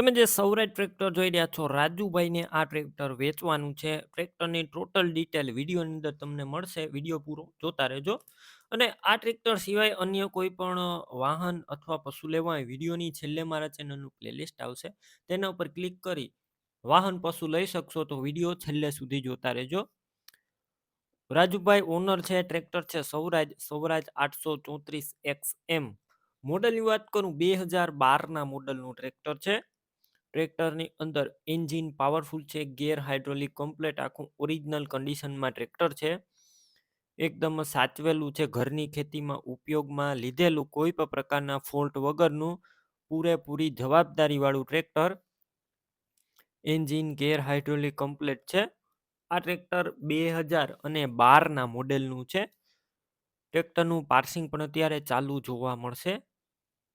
તમે જે સૌરાજ ટ્રેક્ટર જોઈ રહ્યા છો, રાજુભાઈને આ ટ્રેક્ટર વેચવાનું છે. ટ્રેક્ટરની ટોટલ ડિટેલ વિડીયોની અંદર તમને મળશે. વીડિયો પૂરો જોતા રહેજો. અને આ ટ્રેક્ટર સિવાય અન્ય કોઈ પણ વાહન અથવા પશુ લેવા હોય વિડીયોની છેલ્લે મારા ચેનલનું પ્લેલિસ્ટ આવશે. તેના ઉપર ક્લિક કરી વાહન પશુ લઈ શકશો તો વીડિયો છેલ્લે સુધી જોતા રહેજો. રાજુભાઈ ઓનર છે, ટ્રેક્ટર છે સૌરાજ સૌરાજ આઠસો ચોત્રીસ એક્સ એમ. મોડલની વાત કરું, બે હજાર બારના મોડલનું ટ્રેક્ટર છે. ટ્રેક્ટરની અંદર એન્જિન પાવરફુલ છે, ગેર હાઇડ્રોલિક કમ્પ્લેટ આખું ઓરિજિનલ કન્ડિશનમાં ટ્રેક્ટર છે. એકદમ સાચવેલું છે, ઘરની ખેતીમાં ઉપયોગમાં લીધેલું કોઈ પણ પ્રકારના ફોલ્ટ વગરનું પૂરેપૂરી જવાબદારીવાળું tractor. Engine gear hydraulic complete છે. આ ટ્રેક્ટર બે હજાર અને બારના મોડેલનું છે. ટ્રેક્ટરનું પાર્સિંગ પણ અત્યારે ચાલુ જોવા મળશે.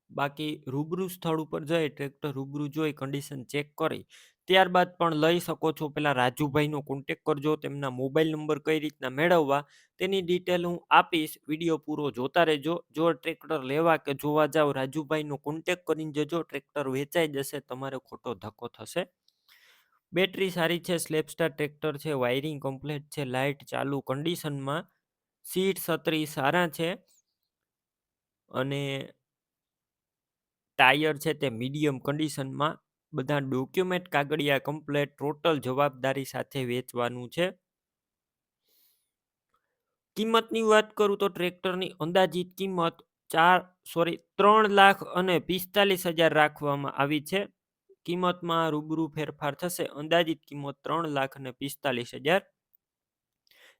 બાકી રૂબરૂ સ્થળ ઉપર જઈ, ટ્રેક્ટર રૂબરૂ જોઈ કન્ડિશન ચેક કરી, ત્યારબાદ પણ લઈ શકો છો. પેલા રાજુભાઈનો કોન્ટેક કરજો, તેમના મોબાઈલ નંબર કઈ રીતના મેળવવા, તેની ડિટેલ હું આપીશ. વીડિયો પૂરો જોતા રહેજો. જો ટ્રેક્ટર લેવા કે જોવા જાવ, રાજુભાઈનો કોન્ટેક કરીને જજો. ટ્રેક્ટર વેચાઈ જશે, તમારે ખોટો ધક્કો થશે. બેટરી સારી છે સ્લેપસ્ટાર ટ્રેક્ટર છે વાયરિંગ કમ્પ્લીટ છે લાઇટ ચાલુ કન્ડિશનમાં સીટ સત્રી સારા છે. અને ટાયર છે તે મીડિયમ કન્ડિશનમાં બધા ડોક્યુમેન્ટ કાગળિયા કમ્પ્લેટ, ટોટલ જવાબદારી સાથે વેચવાનું છે. કિંમતની વાત કરું તો ટ્રેક્ટરની અંદાજિત કિંમત ચાર સોરી ત્રણ લાખ અને પિસ્તાલીસ હજાર રાખવામાં આવી છે. કિંમતમાં રૂબરૂ ફેરફાર થશે. અંદાજિત કિંમત ત્રણ લાખ અને પિસ્તાલીસ હજાર.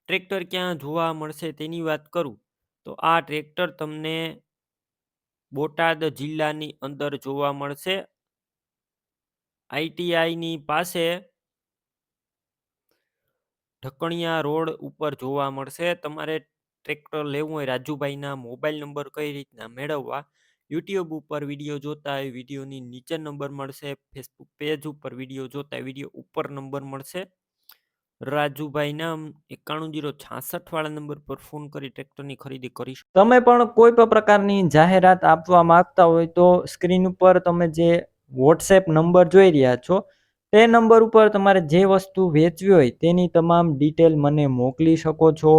ટ્રેક્ટર ક્યાં જોવા મળશે તેની વાત કરું તો આ ટ્રેક્ટર તમને બોટાદ જિલ્લાની અંદર જોવા મળશે. આઈટીઆઈની પાસે ઢકણિયા રોડ ઉપર જોવા મળશે. તમારે ટ્રેક્ટર લેવું હોય, રાજુભાઈના મોબાઈલ નંબર કઈ રીતના મેળવવા, યુટ્યુબ ઉપર વીડિયો જોતા હોય, વિડીયોની નીચે નંબર મળશે, ફેસબુક પેજ ઉપર વીડિયો જોતા વીડિયો ઉપર નંબર મળશે. રાજુભાઈ નામ એકાણું જીરો છાસઠ વાળા નંબર પર ફોન કરી ટ્રેક્ટરની ખરીદી કરી તમે પણ કોઈ પણ પ્રકારની જાહેરાત આપવા માંગતા હોય તો સ્ક્રીન ઉપર તમે જે વોટ્સએપ નંબર જોઈ રહ્યા છો, તે નંબર ઉપર તમારે જે વસ્તુ વેચવી હોય તેની તમામ ડિટેલ મને મોકલી શકો છો.